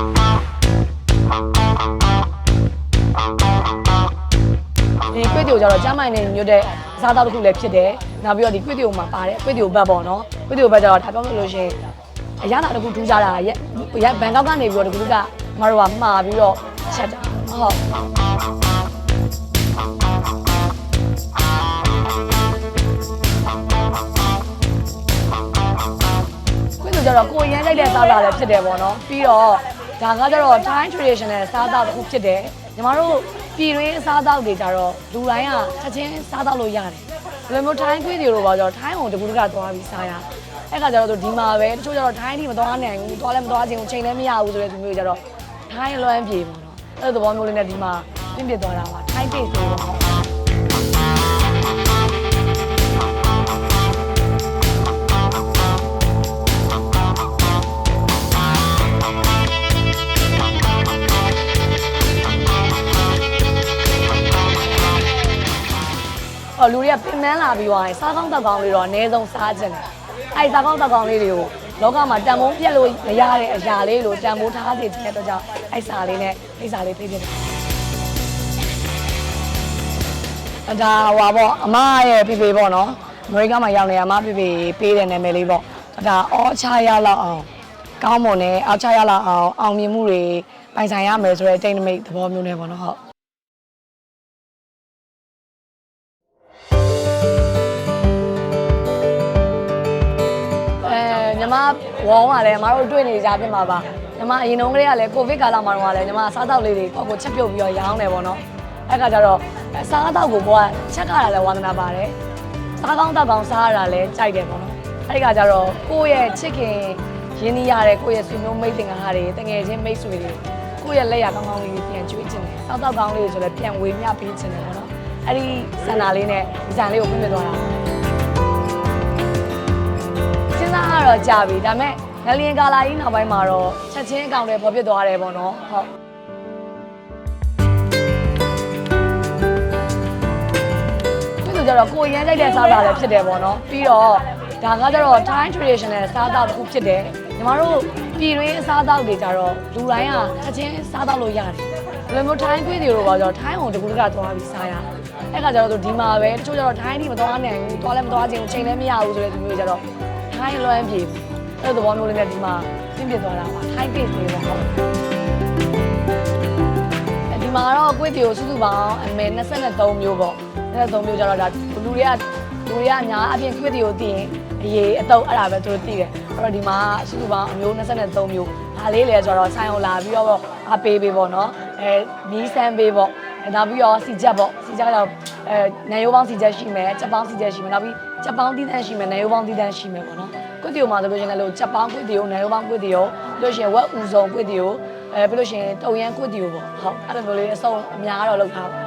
ဒီကွေ့တီကိုကျတော့ကျမ်းမိုင်နဲ့ညွတ်တဲ့အစားအသောက်တစ်ခုလည်းဖြစ်တယ်နောက်ပြီးတော့ဒီကွေ့တီကိုမှာပါတယ်ကွေ့တီကိုဘတ်ပေါ့နော်ကွေ့တီကိုဘတ်ကျတော့ဒါပြောလို့လို့ရှရင်အရသာတစ်ခုထူးခြားတာရက်ရက်ဘန်ကောက်ကနေပြီးတော့ဒီကုကမတော်ကမှာပြီးတော့ချက်တာဟုတ်ခွင့်ဆိုကြတော့ကိုယ်ရမ်းလိုက်တဲ့စားတာလည်းဖြစ်တယ်ပေါ့နော်ပြီးတော့ ဒါကကြတော့ Thai traditional စားတာတစ်ခုဖြစ်တယ်ညီမတို့ပြည်တွင်းအစားအသောက်တွေကြတော့လူတိုင်းကချက်ချင်းစားတော့လို့ရတယ်ဘယ်လိုမျိုး Thai ခွေးတွေလို့ပါကြတော့ Thai ကိုတကူတကသွားပြီးစားရအဲ့ခါကျတော့ဒီမှာပဲတချို့ကျတော့ Thai ထိမသွားနိုင်ဘူးသွားလည်းမသွားချင်ဘူးချိန်လည်းမရဘူးဆိုတဲ့သူမျိုးကြတော့ Thai လွမ်းပြေပေါ့နော်အဲ့လိုသဘောမျိုးလေးနဲ့ဒီမှာပြင့်ပြသွားတာပါ Thai taste လို့ပေါ့ ဟောလူတွေကပင်ပန်းလာပြီးသွားရင်စားကောင်းတောက်ကောင်းလေးတော့အနည်းဆုံးစားကြတယ်။အဲဒီစားကောင်းတောက်ကောင်းလေးတွေကိုလောကမှာတန်ဖိုးပြက်လို့မရတဲ့အရာလေးလို့တန်ဖိုးထားစေချင်တဲ့အတွက်ကြောင့်အဲဒီစားလေးနဲ့အိတ်စားလေးပေးပြတယ်။အဒါဟွာပေါ့အမရဲ့ဖေဖေပေါ့နော်။အမေရိကန်မှာရောက်နေရအမဖေဖေပေးတဲ့နာမည်လေးပေါ့။ဒါအောချရလောက်အောင်ကောင်းမွန်နဲ့အောချရလောက်အောင်အောင်မြင်မှုတွေပိုင်ဆိုင်ရမယ်ဆိုတဲ့တိတ်နမိတ်သဘောမျိုးနဲ့ပေါ့နော်ဟုတ်။ ဝေါင်းကလည်းညီမတို့တွေ့နေကြပြင်မှာပါညီမအရင်တုန်းကလေးကလည်းကိုဗစ်ကာလမှာတော့ကလည်းညီမစားတောက်လေးတွေကိုကိုချက်ပြုတ်ပြီးတော့ရောင်းတယ်ပေါ့နော်အဲ့ခါကျတော့အဲစားတောက်ကိုကိုကချက်ခါတာလည်းဝါသနာပါတယ်စားကောင်းတောက်ကောင်းစားရတာလည်းကြိုက်တယ်ပေါ့နော်အဲ့ဒီခါကျတော့ကိုယ့်ရဲ့ချစ်ခင်ရင်းနှီးရတဲ့ကိုယ့်ရဲ့ဆွေမျိုးမိတ်တင်ကားတွေတငယ်ချင်းမိတ်ဆွေတွေကိုယ့်ရဲ့လက်ရကောင်းကောင်းလေးတွေပြန်ကျွေးချင်တယ်စားတောက်ကောင်းလေးတွေဆိုလည်းပြန်ဝေမျှပေးချင်တယ်ပေါ့နော်အဲ့ဒီစန္ဒာလေးနဲ့ဒီဇိုင်းလေးကိုပြင်ပြသွားတာ စဉ်းစားရတော့ကြာပြီဒါပေမဲ့ငလျင်ကာလာကြီးနောက်ပိုင်းမှာတော့ချက်ချင်းအကောင့်တွေပေါ်ပြစ်သွားတယ်ပေါ့နော်ဟုတ်ခုဆိုကြတော့ကိုယ်ရမ်းလိုက်တဲ့စားတာလည်းဖြစ်တယ်ပေါ့နော်ပြီးတော့ဒါကကြတော့ Thai traditional စားတာတစ်ခုဖြစ်တယ်ညီမတို့ပြည်တွင်းအစားအသောက်တွေကြတော့လူတိုင်းကချက်ချင်းစားတော့လို့ရတယ်ဘယ်လိုမျိုး Thai ခွေးတွေလို့ပါကြတော့ Thai ကိုတကူတကသွားပြီးစားရအဲ့ခါကျတော့ဒီမှာပဲတချို့ကျတော့ Thai ထိမသွားနိုင်ဘူးသွားလည်းမသွားချင်ဘူးချိန်လည်းမရဘူးဆိုတဲ့သူမျိုးကြတော့ ထိုင်းလွမ်းပြေအဲ့လိုသဘောမျိုးလေးနဲ့ဒီမှာပြင်းပြသွားတာပါထိုင်းပြေလေးပေါ့ဟုတ်ဒီမှာတော့ကွေ့တီကိုစုစုပေါင်းအမေ23မျိုးပေါ့23မျိုးကျတော့ဒါလူတွေကလူတွေကအများအပြင်ကွေ့တီကိုတည်ရင်အရေးအတော့အဲ့ဒါပဲသူတို့တည်တယ်အဲ့တော့ဒီမှာစုစုပေါင်းအမျိုး23မျိုးဒါလေးလေဆိုတော့ဆိုင်အောင်လာပြီးတော့အပေးပေးပေါ့နော်အဲမီးစမ်းပေးပေါ့အဲ နောက်ပြီးတော့စီချက်ပေါ့စီချက်ကတော့အဲနန်ရိုးပေါင်းစီချက်ရှိမယ်ချက်ပေါင်းစီချက်ရှိမယ်နောက်ပြီးချက်ပေါင်းတီးတန်းရှိမယ်နန်ရိုးပေါင်းတီးတန်းရှိမယ်ပေါ့နော်ကွတ်တီယိုမှာဆိုလို့ရှိရင်လည်းချက်ပေါင်းကွတ်တီယိုနန်ရိုးပေါင်းကွတ်တီယိုပြီးလို့ရှိရင်ဝက်ဥစုံကွတ်တီယိုအဲပြီးလို့ရှိရင်တုံရန်ကွတ်တီယိုပေါ့ဟုတ်အဲ့လိုမျိုးလေးအစုံအများတော့လောက်ထားပါ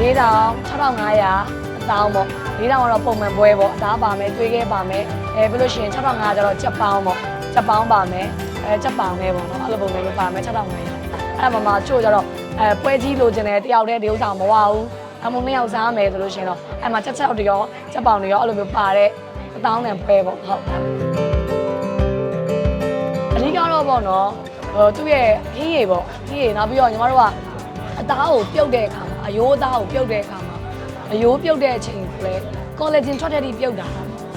၄တောင်6500အတောင်းပေါ့၄တောင်ကတော့ပုံမှန်ပွဲပေါ့အသားပါမယ်တွေးခဲပါမယ်အဲပြီးလို့ရှိရင်6500ကျတော့ချက်ပေါင်းပေါ့ချက်ပေါင်းပါမယ် အဲချက်ပေါင်းပဲပေါ့နော်အဲ့လိုပုံစံမျိုးပါမယ်6500အဲ့မှာမှချို့ကျတော့အဲပွဲကြီးလိုချင်တယ်တယောက်တည်းဒီဥစ္စာမဝဘူးအမုံနှစ်ယောက်စားမယ်ဆိုလို့ရှိရင်တော့အဲ့မှာချက်ချက်တရောချက်ပေါင်းတွေရောအဲ့လိုမျိုးပါတဲ့အတောင်းနဲ့ပွဲပေါ့ဟုတ်အဓိကတော့ပေါ့နော်ဟိုသူ့ရဲ့ဟင်းရည်ပေါ့ဟင်းရည်နောက်ပြီးတော့ညီမတို့ကအသားကိုပြုတ်တဲ့အခါမှာအယိုးအသားကိုပြုတ်တဲ့အခါမှာအယိုးပြုတ်တဲ့အချိန်ကိုလေ collagen ထွက်တဲ့ထိပြုတ်တာ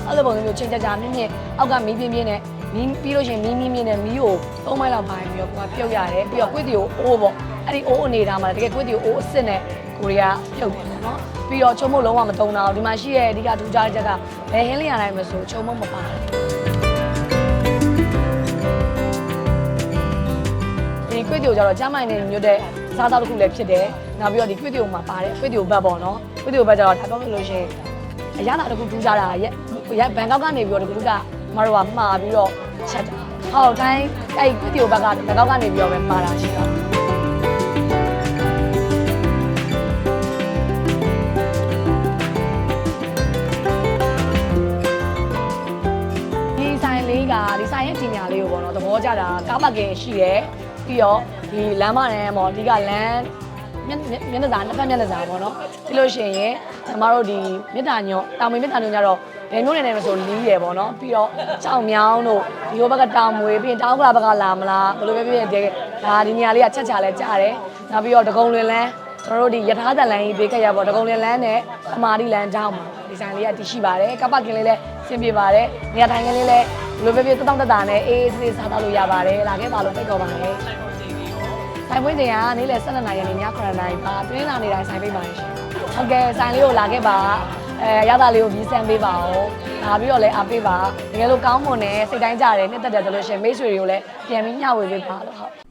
အဲ့လိုပုံစံမျိုးချိန်ကြကြမြင့်မြင့်အောက်ကမီးပြင်းပြင်းနဲ့ မီးပြီးလို့ရှိရင်မီးမီးမြင့်နဲ့မီးကို၃မိုင်လောက်ပိုင်းပြီးတော့ကိုကပြုတ်ရတယ်ပြီးတော့ကွေးတီကိုအိုးပေါ့အဲ့ဒီအိုးအနေထားမှာတကယ်ကွေးတီကိုအိုးအစ်စ်နဲ့ကိုရီးယားပြုတ်တယ်ပေါ့နော်ပြီးတော့ချုံမုတ်လုံးဝမတုံတာဘူးဒီမှာရှိရဲ့အဓိကထူးခြားချက်ကဘယ်ဟင်းလျာတိုင်းမဆိုချုံမုတ်မပါတယ်ဒီကွေးတီကိုကျတော့ကျမ်းမိုင်နဲ့ညွတ်တဲ့စားသောက်တစ်ခုလည်းဖြစ်တယ်နောက်ပြီးတော့ဒီကွေးတီကိုမှာပါတယ်ကွေးတီကိုဘတ်ပေါ့နော်ကွေးတီကိုဘတ်ကျတော့ဒါပြောလို့ရှိရင်အရသာတစ်ခုထူးခြားတာရက်ရက်ဘန်ကောက်ကနေပြီးတော့ဒီကုကမတော်ကမှာပြီးတော့ ချက်တာဟုတ်တိုင်းအဲ့ကွေးတီကိုဘတ်ကဘန်ကောက်ကနေပြီးတော့ပဲမှာတာရှိတာဒီဆိုင်လေးကဒီဆိုင်ရဲ့တင်ညာလေးကိုပေါ့နော်သဘောကျတာကားပတ်ကင်ရှိတယ်ပြီးတော့ဒီလမ်းမနဲ့ပေါ့ဒီကလမ်းမျက်မျက်နှာစာနှစ်ဖက်မျက်နှာစာပေါ့နော်ပြီးလို့ရှိရင်ကျမတို့ဒီမေတ္တာညောတောင်ပင်မေတ္တာညောညတော့ ဘယ်မျိုးနေနေမဆိုလီးရယ်ပေါ့နော်ပြီးတော့ကြောင်မြောင်းတို့ဒီဘက်ကတောင်မွေပြီးရင်တောင်ကလာဘက်ကလာမလားဘယ်လိုပဲဖြစ်ဖြစ်ဒါဒီနေရာလေးကချက်ချလဲကြားတယ်နောက်ပြီးတော့ဒဂုံလွင်လန်းကျွန်တော်တို့ဒီယထာတန်လန်းကြီးဘေးခက်ရပေါ့ဒဂုံလွင်လန်းနဲ့အမာဒီလန်းတောင်းမှာဒီဇိုင်းလေးကတည်ရှိပါတယ်ကပ်ပကင်လေးလည်းဆင်ပြေပါတယ်နေရာထိုင်ခင်းလေးလည်းဘယ်လိုပဲဖြစ်တောင်းတတနဲ့အေးအေးဆေးဆေးစားတော့လို့ရပါတယ်လာခဲ့ပါလို့ဖိတ်ခေါ်ပါတယ်ဆိုင်ပွင့်ချိန်ကနေ့လယ်12နာရီနဲ့ည9နာရီပါတွင်းလာနေတိုင်းဆိုင်ပိတ်ပါတယ်ရှင်ဟုတ်ကဲ့ဆိုင်လေးကိုလာခဲ့ပါ အဲရတာလေးကိုပြီးဆန်ပေးပါဦးလာပြီးတော့လည်းအားပေးပါတကယ်လို့ကောင်းမွန်တယ်စိတ်တိုင်းကြတယ်နှစ်သက်တယ်ဆိုလို့ရှိရင်မိတ်ဆွေတွေကိုလည်းပြန်ပြီးမျှဝေပေးပါလို့ဟုတ်